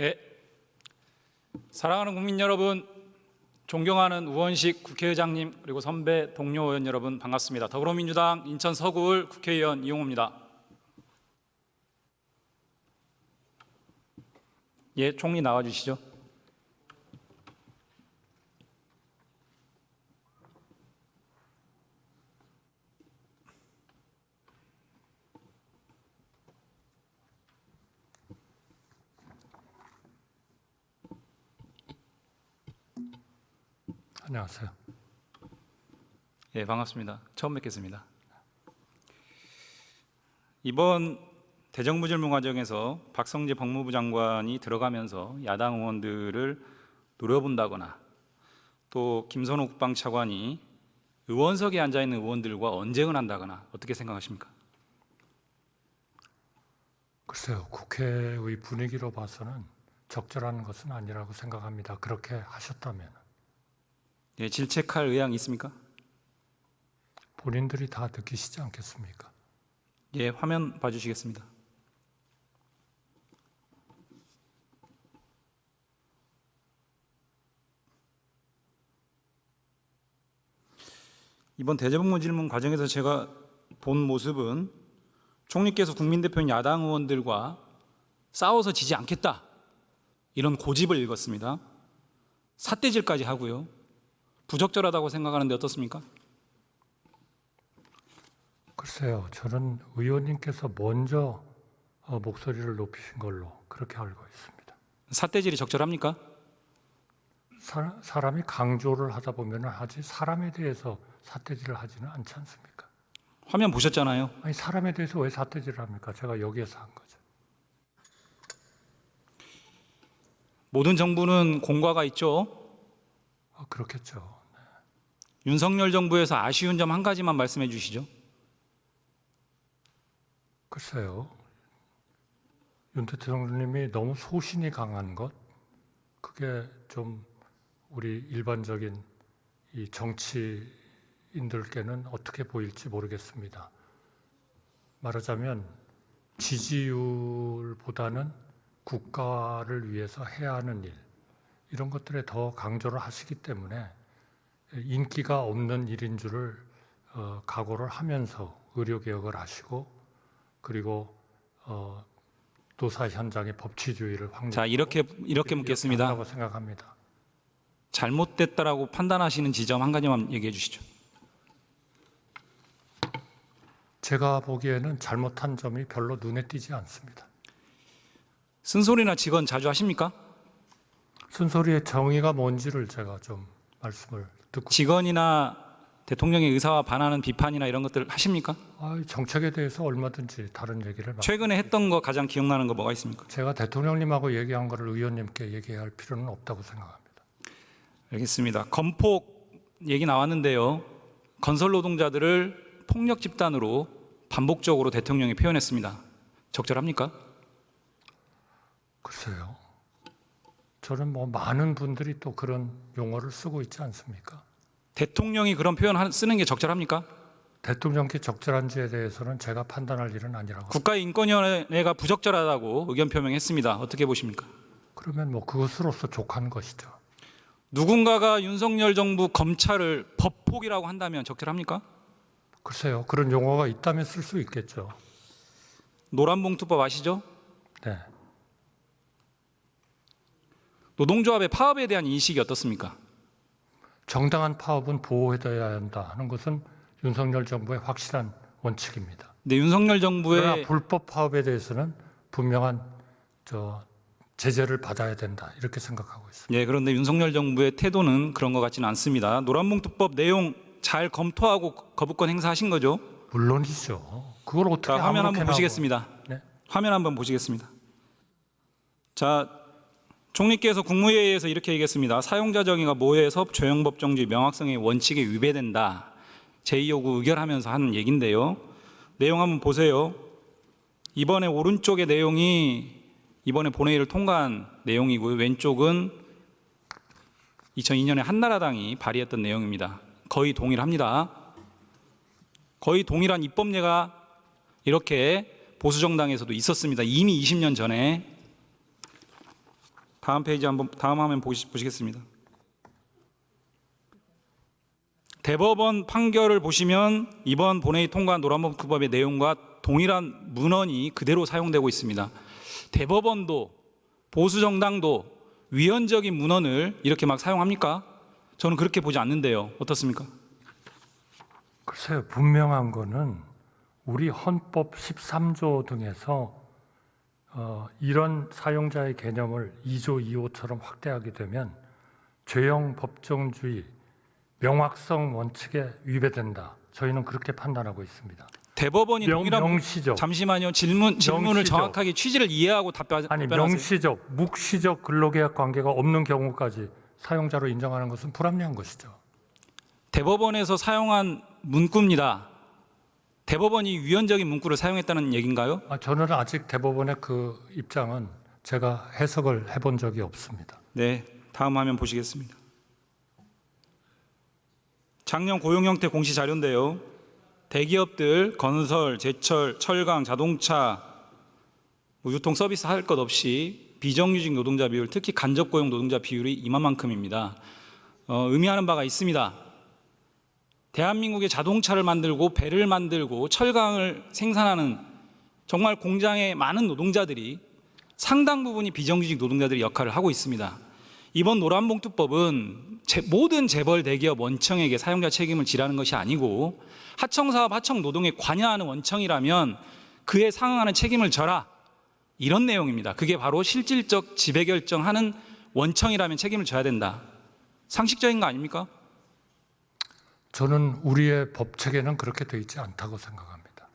예. 사랑하는 국민 여러분, 존경하는 우원식 국회의장님 그리고 선배 동료 의원 여러분 반갑습니다. 더불어민주당 인천 서구을 국회의원 이용호입니다. 예, 총리 나와 주시죠. 안녕하세요. 예, 반갑습니다. 처음 뵙겠습니다. 이번 대정부 질문 과정에서 박성재 법무부 장관이 들어가면서 야당 의원들을 노려본다거나 또 김선호 국방차관이 의원석에 앉아 있는 의원들과 언쟁을 한다거나 어떻게 생각하십니까? 글쎄요, 국회의 분위기로 봐서는 적절한 것은 아니라고 생각합니다. 그렇게 하셨다면 예, 질책할 의향이 있습니까? 본인들이 다 느끼시지 않겠습니까? 예, 화면 봐주시겠습니다. 이번 대정부 질문 과정에서 제가 본 모습은 총리께서 국민 대표인 야당 의원들과 싸워서 지지 않겠다 이런 고집을 읽었습니다. 삿대질까지 하고요. 부적절하다고 생각하는데 어떻습니까? 글쎄요, 저는 의원님께서 먼저 어, 목소리를 높이신 걸로 그렇게 알고 있습니다. 삿대질이 적절합니까? 사, 사람이 강조를 하다 보면 하지 사람에 대해서 사태질을 하지는 않지 않습니까? 화면 보셨잖아요. 아니 사람에 대해서 왜 사태질을 합니까? 제가 여기에서 한 거죠. 모든 정부는 공과가 있죠. 어, 그렇겠죠. 윤석열 정부에서 아쉬운 점 한 가지만 말씀해 주시죠. 글쎄요. 윤 대통령님이 너무 소신이 강한 것, 그게 좀 우리 일반적인 이 정치인들께는 어떻게 보일지 모르겠습니다. 말하자면 지지율보다는 국가를 위해서 해야 하는 일, 이런 것들에 더 강조를 하시기 때문에 인기가 없는 일인 줄을 어, 각오를 하면서 의료개혁을 하시고 그리고 어, 도사 현장의 법치주의를 확립. 자, 이렇게 이렇게 묻겠습니다. 한다고 생각합니다. 잘못됐다라고 판단하시는 지점 한 가지만 얘기해 주시죠. 제가 보기에는 잘못한 점이 별로 눈에 띄지 않습니다. 쓴소리나 직원 자주 하십니까? 쓴소리의 정의가 뭔지를 제가 좀 말씀을 직원이나 대통령의 의사와 반하는 비판이나 이런 것들 하십니까? 아, 정책에 대해서 얼마든지 다른 얘기를 말. 최근에 했던 거 가장 기억나는 거 뭐가 있습니까? 제가 대통령님하고 얘기한 거를 의원님께 얘기할 필요는 없다고 생각합니다. 알겠습니다. 건폭 얘기 나왔는데요. 건설 노동자들을 폭력 집단으로 반복적으로 대통령이 표현했습니다. 적절합니까? 글쎄요. 저는 뭐 많은 분들이 또 그런 용어를 쓰고 있지 않습니까? 대통령이 그런 표현 하- 쓰는 게 적절합니까? 대통령께 적절한지에 대해서는 제가 판단할 일은 아니라고. 국가인권위원회가 부적절하다고 의견 표명했습니다. 어떻게 보십니까? 그러면 뭐 그것으로서 족한 것이죠. 누군가가 윤석열 정부 검찰을 법폭이라고 한다면 적절합니까? 글쎄요. 그런 용어가 있다면 쓸 수 있겠죠. 노란봉투법 아시죠? 네. 노동조합의 파업에 대한 인식이 어떻습니까? 정당한 파업은 보호해둬야 한다 하는 것은 윤석열 정부의 확실한 원칙입니다. 근데 윤석열 그러나 정부의 불법 파업에 대해서는 분명한 저 제재를 받아야 된다 이렇게 생각하고 있습니다. 예, 그런데 윤석열 정부의 태도는 그런 것 같지는 않습니다. 노란봉투법 내용 잘 검토하고 거부권 행사하신 거죠? 물론이죠. 그걸 어떻게 자, 화면 한번 보시겠습니다. 네. 화면 한번 보시겠습니다. 자, 총리께서 국무회의에서 이렇게 얘기했습니다. 사용자 정의가 모해에서 조형법정주의 명확성의 원칙에 위배된다. 제2요구 의결하면서 하는 얘긴데요. 내용 한번 보세요. 이번에 오른쪽의 내용이 이번에 본회의를 통과한 내용이고요. 왼쪽은 2002년에 한나라당이 발의했던 내용입니다. 거의 동일합니다. 거의 동일한 입법례가 이렇게 보수 정당에서도 있었습니다. 이미 20년 전에 다음 페이지 한번 다음 화면 보시, 보시겠습니다. 대법원 판결을 보시면 이번 본회의 통과한 노란봉투법의 내용과 동일한 문헌이 그대로 사용되고 있습니다. 대법원도 보수 정당도 위헌적인 문헌을 이렇게 막 사용합니까? 저는 그렇게 보지 않는데요. 어떻습니까? 글쎄요, 분명한 거는 우리 헌법 13조 등에서 어, 이런 사용자의 개념을 2조 2호처럼 확대하게 되면 죄형 법정주의 명확성 원칙에 위배된다. 저희는 그렇게 판단하고 있습니다. 대법원이 명, 동일한 명시적 잠시만요. 질문 질문을 명시적. 정확하게 취지를 이해하고 답변 아니 답변하세요. 명시적 묵시적 근로계약 관계가 없는 경우까지 사용자로 인정하는 것은 불합리한 것이죠. 대법원에서 사용한 문구입니다. 대법원이 위헌적인 문구를 사용했다는 얘기인가요? 아, 저는 아직 대법원의 그 입장은 제가 해석을 해본 적이 없습니다. 네, 다음 화면 보시겠습니다. 작년 고용 형태 공시 자료인데요. 대기업들 건설, 제철, 철강, 자동차 뭐 유통 서비스 할 것 없이 비정규직 노동자 비율, 특히 간접 고용 노동자 비율이 이만만큼입니다. 어, 의미하는 바가 있습니다. 대한민국의 자동차를 만들고 배를 만들고 철강을 생산하는 정말 공장의 많은 노동자들이 상당 부분이 비정규직 노동자들의 역할을 하고 있습니다. 이번 노란봉투법은 제- 모든 재벌 대기업 원청에게 사용자 책임을 지라는 것이 아니고 하청사업 하청 노동에 관여하는 원청이라면 그에 상응하는 책임을 져라 이런 내용입니다. 그게 바로 실질적 지배 결정하는 원청이라면 책임을 져야 된다. 상식적인 거 아닙니까? 저는 우리의 법 체계는 그렇게 돼 있지 않다고 생각합니다.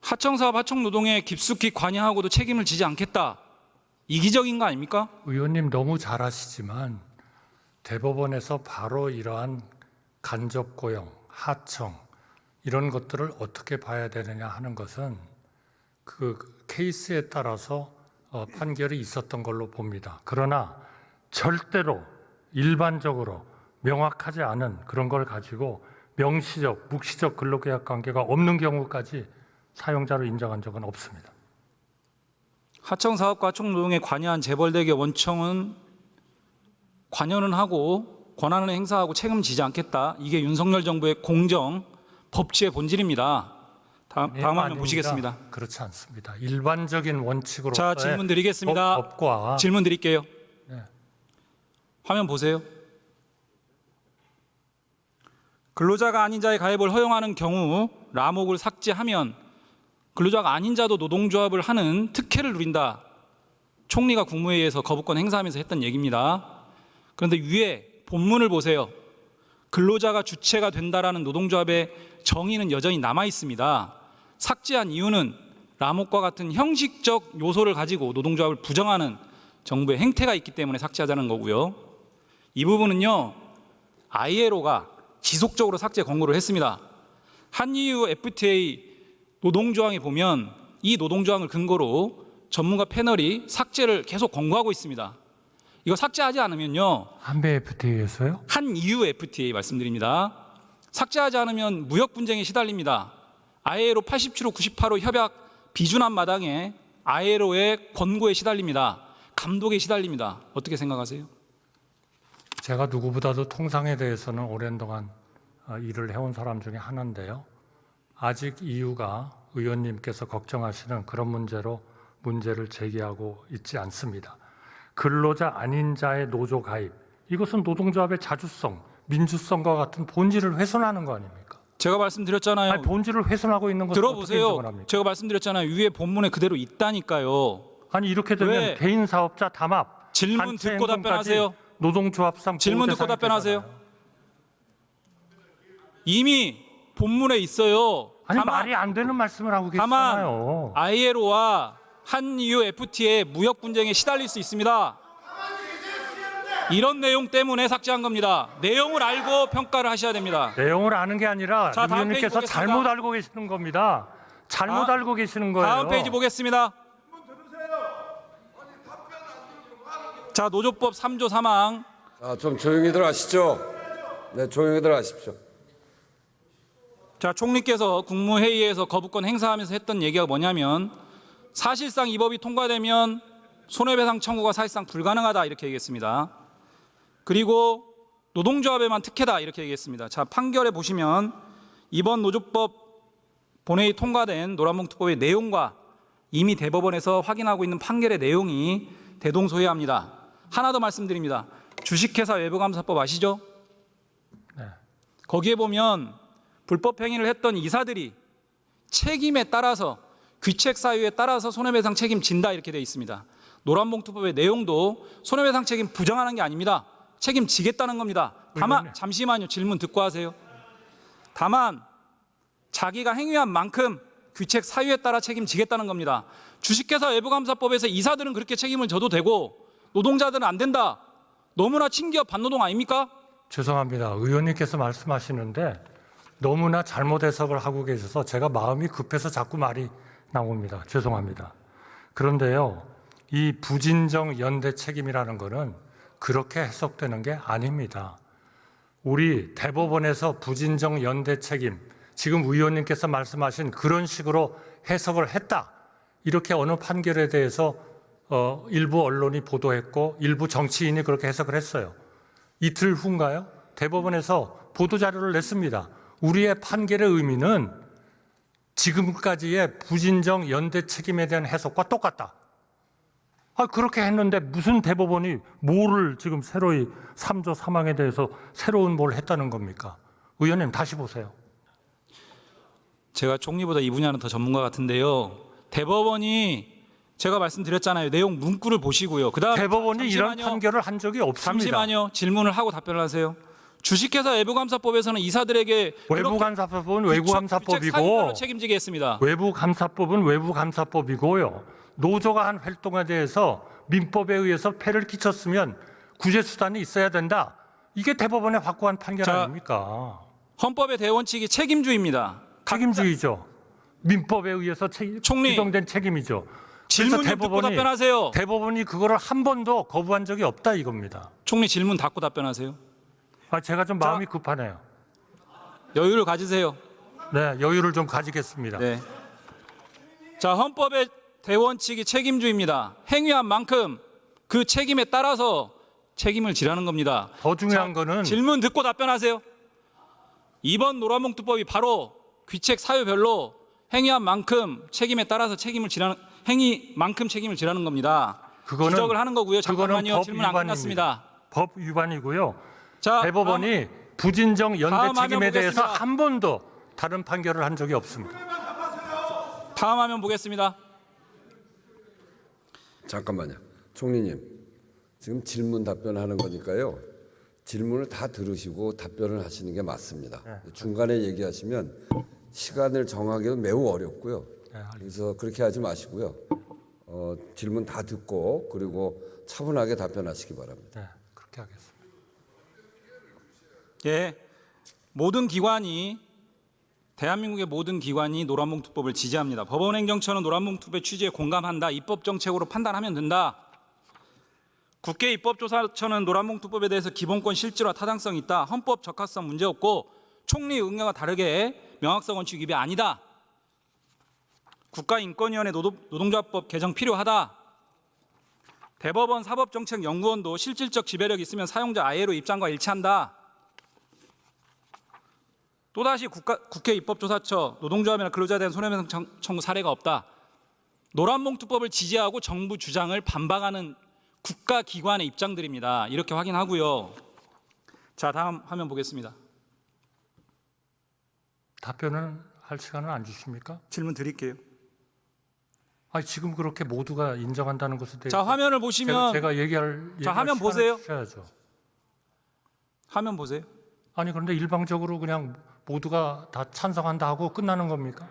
하청 사업 하청 노동에 깊숙이 관여하고도 책임을 지지 않겠다. 이기적인 거 아닙니까? 의원님 너무 잘 아시지만 대법원에서 바로 이러한 간접 고용, 하청 이런 것들을 어떻게 봐야 되느냐 하는 것은 그 케이스에 따라서 어, 판결이 있었던 걸로 봅니다. 그러나 절대로 일반적으로 명확하지 않은 그런 걸 가지고 명시적, 묵시적 근로계약 관계가 없는 경우까지 사용자로 인정한 적은 없습니다. 하청 사업과 하청노동에 관여한 재벌대기업 원청은 관여는 하고 권한을 행사하고 책임지지 않겠다. 이게 윤석열 정부의 공정 법치의 본질입니다. 다음, 네, 다음 화면. 보시겠습니다. 그렇지 않습니다. 일반적인 원칙으로 자 질문 드리겠습니다. 법, 과 질문 드릴게요. 네. 화면 보세요. 근로자가 아닌 자의 가입을 허용하는 경우 라목을 삭제하면 근로자가 아닌 자도 노동조합을 하는 특혜를 누린다. 총리가 국무회의에서 거부권 행사하면서 했던 얘기입니다. 그런데 위에 본문을 보세요. 근로자가 주체가 된다라는 노동조합의 정의는 여전히 남아 있습니다. 삭제한 이유는 라목과 같은 형식적 요소를 가지고 노동조합을 부정하는 정부의 행태가 있기 때문에 삭제하자는 거고요. 이 부분은요, ILO가 지속적으로 삭제 권고를 했습니다. 한EU FTA 노동조항에 보면 이 노동조항을 근거로 전문가 패널이 삭제를 계속 권고하고 있습니다. 이거 삭제하지 않으면요, 한배 FTA에서요? 한 EU FTA 말씀드립니다. 삭제하지 않으면 무역 분쟁에 시달립니다. ILO 87호 98호 협약 비준한 마당에 ILO의 권고에 시달립니다. 감독에 시달립니다. 어떻게 생각하세요? 제가 누구보다도 통상에 대해서는 오랜 동안 어, 일을 해온 사람 중에 하나인데요. 아직 이유가 의원님께서 걱정하시는 그런 문제로 문제를 제기하고 있지 않습니다. 근로자 아닌 자의 노조 가입 이것은 노동조합의 자주성, 민주성과 같은 본질을 훼손하는 거 아닙니까? 제가 말씀드렸잖아요. 아니, 본질을 훼손하고 있는 것을 들어보세요. 제가 말씀드렸잖아요. 위에 본문에 그대로 있다니까요. 아니 이렇게 되면 왜? 개인 사업자 담합 질문 듣고 답변하세요. 노동조합상 질문 듣고 답변하세요. 되잖아요. 이미 본문에 있어요. 아니 다만 말이 안 되는 말씀을 하고 다만 계시잖아요. ILO와 한EU FTA의 무역 분쟁에 시달릴 수 있습니다. 이런 내용 때문에 삭제한 겁니다. 내용을 알고 평가를 하셔야 됩니다. 내용을 아는 게 아니라 자, 다음 의원님께서 페이지 잘못 보겠습니다. 알고 계시는 겁니다. 잘못 다- 알고 계시는 거예요. 다음 페이지 보겠습니다. 자, 노조법 3조 3항 아, 좀 조용히들 하시죠. 네, 조용히들 하십시오. 자, 총리께서 국무회의에서 거부권 행사하면서 했던 얘기가 뭐냐면 사실상 이 법이 통과되면 손해배상 청구가 사실상 불가능하다 이렇게 얘기했습니다. 그리고 노동조합에만 특혜다 이렇게 얘기했습니다. 자, 판결에 보시면 이번 노조법 본회의 통과된 노란봉투법의 내용과 이미 대법원에서 확인하고 있는 판결의 내용이 대동소이합니다. 하나 더 말씀드립니다. 주식회사 외부감사법 아시죠? 네. 거기에 보면 불법 행위를 했던 이사들이 책임에 따라서 귀책 사유에 따라서 손해배상 책임 진다 이렇게 되어 있습니다. 노란봉투법의 내용도 손해배상 책임 부정하는 게 아닙니다. 책임지겠다는 겁니다. 다만. 잠시만요. 질문 듣고 하세요. 다만 자기가 행위한 만큼 귀책 사유에 따라 책임지겠다는 겁니다. 주식회사 외부감사법에서 이사들은 그렇게 책임을 져도 되고 노동자들은 안 된다. 너무나 친기업 반노동 아닙니까? 죄송합니다. 의원님께서 말씀하시는데 너무나 잘못 해석을 하고 계셔서 제가 마음이 급해서 자꾸 말이 나옵니다. 죄송합니다. 그런데요, 이 부진정 연대 책임이라는 거는 그렇게 해석되는 게 아닙니다. 우리 대법원에서 부진정 연대 책임, 지금 의원님께서 말씀하신 그런 식으로 해석을 했다. 이렇게 어느 판결에 대해서 어, 일부 언론이 보도했고 일부 정치인이 그렇게 해석을 했어요. 이틀 후인가요? 대법원에서 보도 자료를 냈습니다. 우리의 판결의 의미는 지금까지의 부진정 연대 책임에 대한 해석과 똑같다. 아, 그렇게 했는데 무슨 대법원이 뭐를 지금 새로이 3조 3항에 대해서 새로운 뭘 했다는 겁니까? 의원님 다시 보세요. 제가 총리보다 이 분야는 더 전문가 같은데요. 대법원이 제가 말씀드렸잖아요. 내용 문구를 보시고요. 그다음 대법원이 이런 잠시만요. 판결을 한 적이 없습니다. 잠시만요. 질문을 하고 답변을 하세요. 주식회사 외부감사법에서는 이사들에게 외부 감사법은 그렇게 귀책 사유에 외부 감사법이고 따라 책임지게 했습니다. 외부 감사법은 외부 감사법이고요. 노조가 한 활동에 대해서 민법에 의해서 폐를 끼쳤으면 구제 수단이 있어야 된다. 이게 대법원의 확고한 판결 자, 아닙니까? 헌법의 대원칙이 책임주의입니다. 책임주의죠. 민법에 의해서 책, 총리, 규정된 책임이죠. 질문 듣고 답변하세요. 대법원이 그거를 한 번도 거부한 적이 없다 이겁니다. 총리 질문 받고 답변하세요. 아, 제가 좀 마음이 급하네요. 여유를 가지세요. 네, 여유를 좀 가지겠습니다. 네. 자, 헌법의 대원칙이 책임주의입니다. 행위한 만큼 그 책임에 따라서 책임을 지라는 겁니다. 더 중요한 거는 질문 듣고 답변하세요. 이번 노란봉투법이 바로 귀책 사유별로 행위한 만큼 책임에 따라서 책임을 지라는 행위만큼 책임을 지라는 겁니다. 그거는 지적을 하는 거고요. 잠깐만요. 법 질문 안. 끝났습니다. 법 위반이고요. 자, 대법원이 부진정 연대 다음 책임에 대해서 보겠습니다. 한 번도 다른 판결을 한 적이 없습니다. 다음, 화면 보겠습니다. 잠깐만요. 총리님. 지금 질문 답변하는 거니까요. 질문을 다 들으시고 답변을 하시는 게 맞습니다. 중간에 얘기하시면 시간을 정하기는 매우 어렵고요. 네. 그래서 그렇게 하지 마시고요. 어, 질문 다 듣고 그리고 차분하게 답변하시기 바랍니다. 네, 그렇게 하겠습니다. 예. 모든 기관이 대한민국의 모든 기관이 노란봉투법을 지지합니다. 법원행정처는 노란봉투법의 취지에 공감한다. 입법 정책으로 판단하면 된다. 국회 입법조사처는 노란봉투법에 대해서 기본권 실질화 타당성이 있다. 헌법 적합성 문제 없고 총리 의견과 다르게 명확성 원칙 위배 아니다. 국가인권위원회 노동, 노동조합법 개정 필요하다. 대법원 사법정책연구원도 실질적 지배력 있으면 사용자 아예로 입장과 일치한다. 또다시 국가, 국회 입법조사처 노동조합이나 근로자에 대한 손해배상 청- 청구 사례가 없다. 노란봉투법을 지지하고 정부 주장을 반박하는 국가기관의 입장들입니다. 이렇게 확인하고요. 자 다음 화면 보겠습니다. 답변을 할 시간을 안 주십니까? 질문 드릴게요. 아, 지금 그렇게 모두가 인정한다는 것에 대해서 자 화면을 제가, 보시면 제가 얘기할, 얘기할 화면 시간을 보세요. 주셔야죠. 화면 보세요. 아니 그런데 일방적으로 그냥 모두가 다 찬성한다 하고 끝나는 겁니까?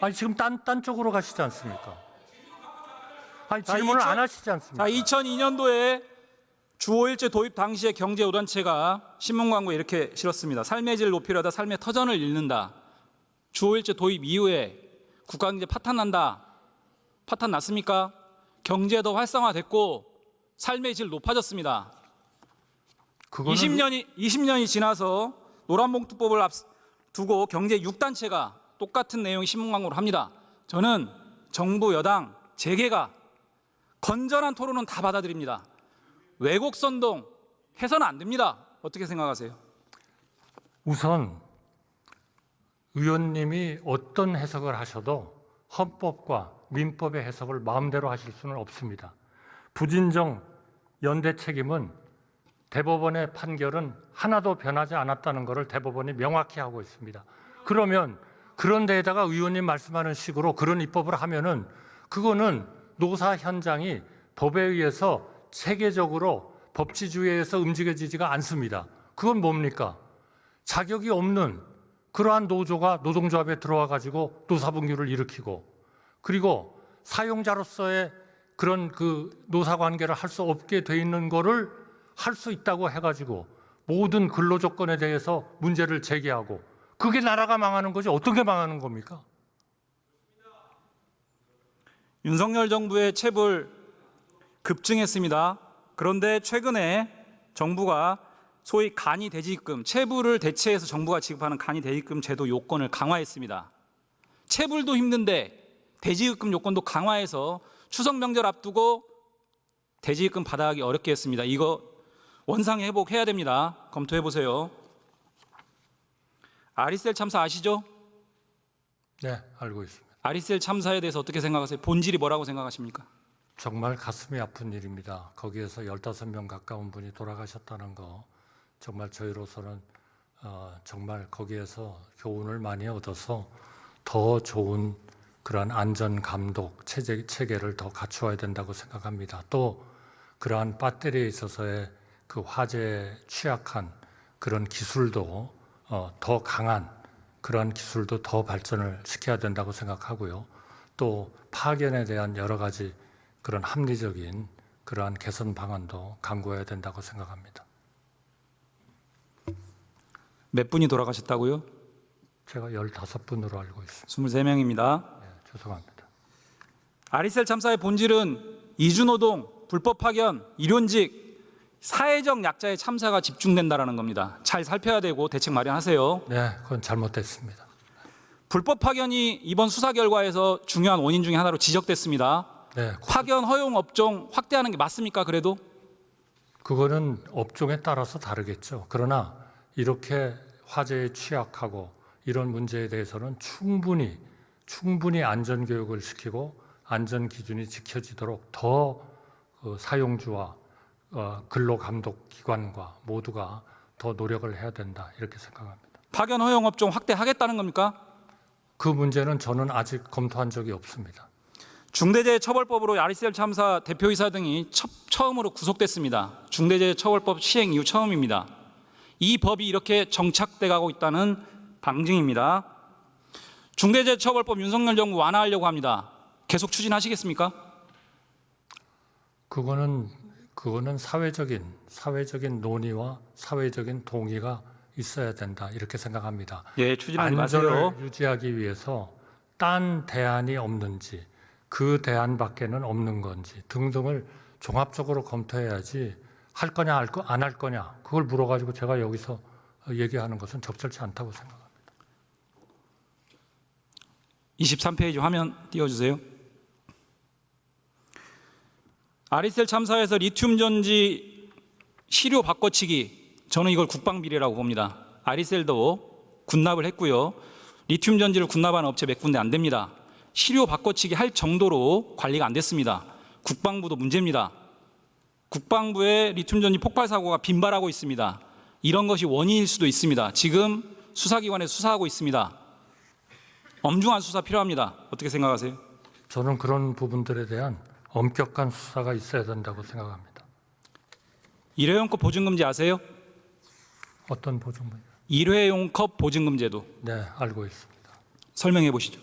아니 지금 딴, 딴 쪽으로 가시지 않습니까? 아니 자, 질문을 이천- 안 하시지 않습니까? 자 2002년도에 주 5일제 도입 당시의 경제 우단체가 신문 광고에 이렇게 실었습니다. 삶의 질 높이려다 삶의 터전을 잃는다. 주 5일제 도입 이후에 국가 경제 파탄 난다. 파탄 났습니까? 경제도 활성화됐고 삶의 질 높아졌습니다. 그거는 20년이 20년이 지나서 노란봉투법을 앞 두고 경제 6단체가 똑같은 내용의 신문 광고를 합니다. 저는 정부 여당 재계가 건전한 토론은 다 받아들입니다. 왜곡 선동 해서는 안 됩니다. 어떻게 생각하세요? 우선 의원님이 어떤 해석을 하셔도 헌법과 민법의 해석을 마음대로 하실 수는 없습니다. 부진정 연대 책임은 대법원의 판결은 하나도 변하지 않았다는 것을 대법원이 명확히 하고 있습니다. 그러면 그런 데에다가 의원님 말씀하는 식으로 그런 입법을 하면은 그거는 노사 현장이 법에 의해서 체계적으로 법치주의에서 움직여지지가 않습니다. 그건 뭡니까? 자격이 없는 그러한 노조가 노동조합에 들어와 가지고 노사분규를 일으키고 그리고 사용자로서의 그런 그 노사 관계를 할 수 없게 돼 있는 거를 할 수 있다고 해 가지고 모든 근로 조건에 대해서 문제를 제기하고 그게 나라가 망하는 거지 어떤 게 망하는 겁니까? 윤석열 정부의 체불 급증했습니다. 그런데 최근에 정부가 소위 간이 대지입금, 체불을 대체해서 정부가 지급하는 간이 대지입금 제도 요건을 강화했습니다. 체불도 힘든데 대지입금 요건도 강화해서 추석 명절 앞두고 대지입금 받아가기 어렵게 했습니다. 이거 원상 회복해야 됩니다. 검토해 보세요. 아리셀 참사 아시죠? 네, 알고 있습니다. 아리셀 참사에 대해서 어떻게 생각하세요? 본질이 뭐라고 생각하십니까? 정말 가슴이 아픈 일입니다. 거기에서 15명 가까운 분이 돌아가셨다는 거 정말 저희로서는 어, 정말 거기에서 교훈을 많이 얻어서 더 좋은 그러한 안전 감독 체제, 체계를 더 갖추어야 된다고 생각합니다. 또 그러한 배터리에 있어서의 그 화재에 취약한 그런 기술도 어, 더 강한 그러한 기술도 더 발전을 시켜야 된다고 생각하고요. 또 파견에 대한 여러 가지 그런 합리적인 그러한 개선 방안도 강구해야 된다고 생각합니다. 몇 분이 돌아가셨다고요? 제가 15분으로 알고 있습니다. 23명입니다. 네, 죄송합니다. 아리셀 참사의 본질은 이주노동, 불법 파견, 일용직, 사회적 약자의 참사가 집중된다라는 겁니다. 잘 살펴야 되고 대책 마련하세요. 네, 그건 잘못됐습니다. 불법 파견이 이번 수사 결과에서 중요한 원인 중에 하나로 지적됐습니다. 네, 파견 허용 업종 확대하는 게 맞습니까? 그래도 그거는 업종에 따라서 다르겠죠. 그러나 이렇게 화재에 취약하고 이런 문제에 대해서는 충분히 충분히 안전 교육을 시키고 안전 기준이 지켜지도록 더 그 사용주와 어, 근로 감독 기관과 모두가 더 노력을 해야 된다 이렇게 생각합니다. 파견 허용 업종 확대하겠다는 겁니까? 그 문제는 저는 아직 검토한 적이 없습니다. 중대재해처벌법으로 아리셀 참사 대표이사 등이 첫, 처음으로 구속됐습니다. 중대재해처벌법 시행 이후 처음입니다. 이 법이 이렇게 정착돼 가고 있다는 방증입니다. 중대재해처벌법 윤석열 정부 완화하려고 합니다. 계속 추진하시겠습니까? 그거는 그거는 사회적인 사회적인 논의와 사회적인 동의가 있어야 된다 이렇게 생각합니다. 예, 추진하지 마세요. 안전을 유지하기 위해서 딴 대안이 없는지 그 대안밖에는 없는 건지 등등을 종합적으로 검토해야지 할 거냐 안 할 거냐 그걸 물어가지고 제가 여기서 얘기하는 것은 적절치 않다고 생각합니다. 23페이지 화면 띄워주세요. 아리셀 참사에서 리튬 전지 시료 바꿔치기 저는 이걸 국방 비리라고 봅니다. 아리셀도 군납을 했고요. 리튬 전지를 군납하는 업체 몇 군데 안 됩니다. 시료 바꿔치기 할 정도로 관리가 안 됐습니다. 국방부도 문제입니다. 국방부의 리튬 전지 폭발 사고가 빈발하고 있습니다. 이런 것이 원인일 수도 있습니다. 지금 수사기관에 수사하고 있습니다. 엄중한 수사 필요합니다. 어떻게 생각하세요? 저는 그런 부분들에 대한 엄격한 수사가 있어야 된다고 생각합니다. 일회용컵 보증금지 아세요? 어떤 보증분? 일회용컵 보증금제도 네, 알고 있습니다. 설명해 보시죠.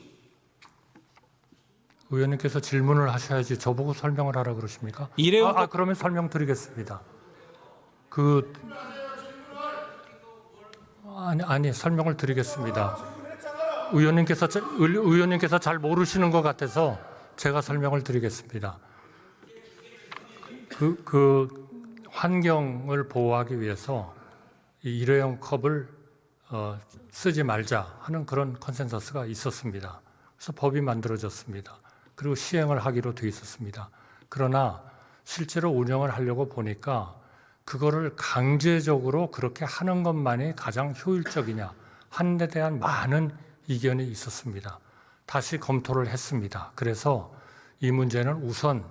의원님께서 질문을 하셔야지 저보고 설명을 하라 그러십니까? 일회용컵- 아, 아, 그러면 설명드리겠습니다. 그 아니 아니 설명을 드리겠습니다. 의원님께서 의원님께서 잘 모르시는 것 같아서 제가 설명을 드리겠습니다. 그, 그 환경을 보호하기 위해서 이 일회용 컵을 어, 쓰지 말자 하는 그런 컨센서스가 있었습니다. 그래서 법이 만들어졌습니다. 그리고 시행을 하기로 돼 있었습니다. 그러나 실제로 운영을 하려고 보니까 그거를 강제적으로 그렇게 하는 것만이 가장 효율적이냐 하는 데 대한 많은 이견이 있었습니다. 다시 검토를 했습니다. 그래서 이 문제는 우선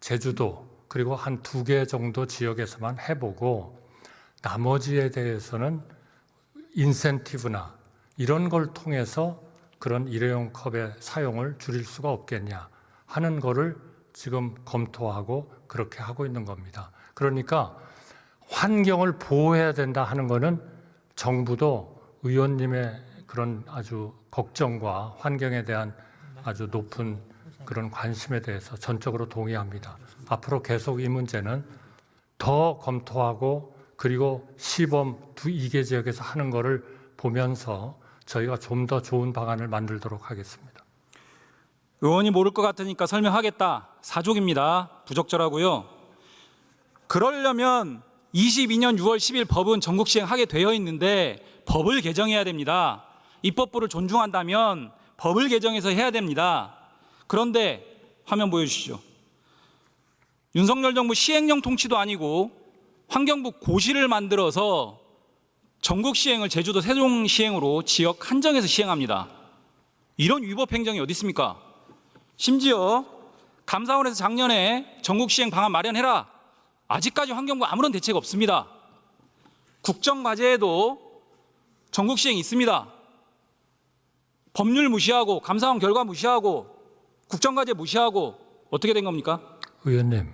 제주도 그리고 한 두 개 정도 지역에서만 해보고 나머지에 대해서는 인센티브나 이런 걸 통해서 그런 일회용 컵의 사용을 줄일 수가 없겠냐 하는 거를 지금 검토하고 그렇게 하고 있는 겁니다. 그러니까 환경을 보호해야 된다 하는 거는 정부도 의원님의 그런 아주 걱정과 환경에 대한 아주 높은 그런 관심에 대해서 전적으로 동의합니다. 앞으로 계속 이 문제는 더 검토하고 그리고 시범 두 이개 지역에서 하는 거를 보면서 저희가 좀 더 좋은 방안을 만들도록 하겠습니다. 의원이 모를 것 같으니까 설명하겠다. 사족입니다. 부적절하고요. 그러려면 22년 6월 10일 법은 전국 시행하게 되어 있는데 법을 개정해야 됩니다. 입법부를 존중한다면 법을 개정해서 해야 됩니다. 그런데 화면 보여주시죠. 윤석열 정부 시행령 통치도 아니고 환경부 고시를 만들어서 전국 시행을 제주도 세종 시행으로 지역 한정해서 시행합니다. 이런 위법 행정이 어디 있습니까? 심지어 감사원에서 작년에 전국 시행 방안 마련해라. 아직까지 환경부 아무런 대책 없습니다. 국정 과제에도 전국 시행 있습니다. 법률 무시하고 감사원 결과 무시하고 국정 과제 무시하고 어떻게 된 겁니까? 의원님,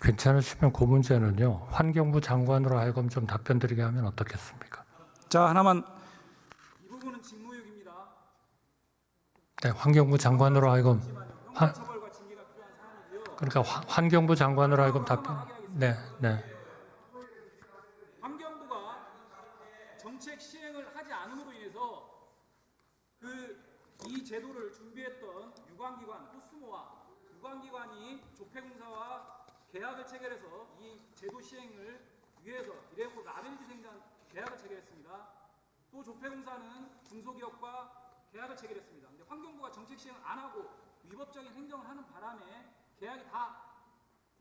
괜찮으시면 그 문제는요 환경부 장관으로 하여금 좀 답변 드리게 하면 어떻겠습니까? 자 하나만 이 부분은 직무유기입니다. 네, 환경부 장관으로 하여금 화-. 그러니까 화- 환경부 장관으로 하여금 답변. 네, 네. 환경부가 정책 시행을 하지 않음으로 인해서 그 이 제도를 준비했던 유관기관 코스모와 유관기관이 조폐공사와 계약을 체결해서 이 제도 시행을 위해서 일회용으로 라벨지 생산 계약을 체결했습니다. 또 조폐공사는 중소기업과 계약을 체결했습니다. 근데 환경부가 정책 시행을 안 하고 위법적인 행정을 하는 바람에 계약이 다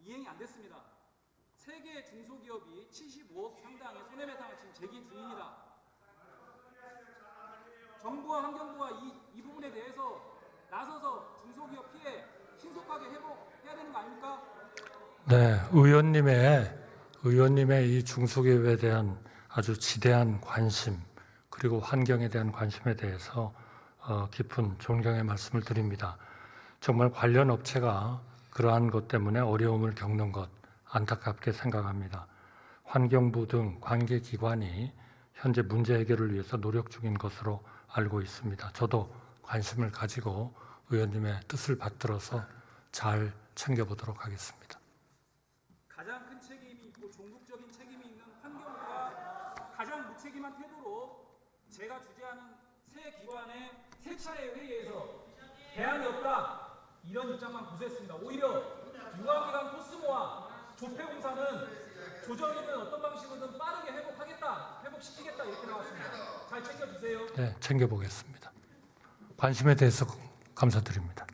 이행이 안 됐습니다. 세계 중소기업이 75억 상당의 손해배상을 지금 제기 중입니다. 정부와 환경부가 이, 이 부분에 대해서 나서서 중소기업 피해 신속하게 회복해야 되는 거 아닙니까? 네, 의원님의 의원님의 이 중소기업에 대한 아주 지대한 관심 그리고 환경에 대한 관심에 대해서 어, 깊은 존경의 말씀을 드립니다. 정말 관련 업체가 그러한 것 때문에 어려움을 겪는 것 안타깝게 생각합니다. 환경부 등 관계 기관이 현재 문제 해결을 위해서 노력 중인 것으로 알고 있습니다. 저도 관심을 가지고 의원님의 뜻을 받들어서 잘 챙겨보도록 하겠습니다. 가장 큰 책임이 있고 종국적인 책임이 있는 환경부가 가장 무책임한 태도로 제가 주재하는 새 기관의 세 차례 회의에서 대안이 없다 이런 입장만 고수했습니다. 오히려 유관기관 코스모와 조폐공사는 조정이든 어떤 방식으로든 빠르게 회복하겠다, 회복시키겠다 이렇게 나왔습니다. 잘 챙겨주세요. 네, 챙겨보겠습니다. 관심에 대해서 감사드립니다.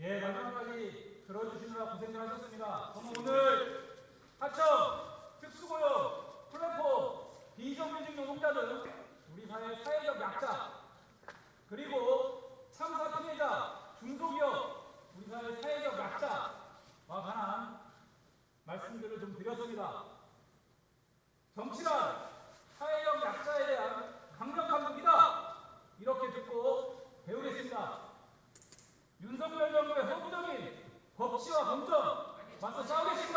예, 마지막까지 들어주시느라 고생들 하셨습니다. 오늘 그리고 참사 피해자, 중소기업, 우리 사회 사회적 약자와 관한 말씀들을 좀 드렸습니다. 정치란 사회적 약자에 대한 강력한 무기다 이렇게 듣고 배우겠습니다. 윤석열 정부의 허구적인 법치와 공정 맞서 싸우겠습니다.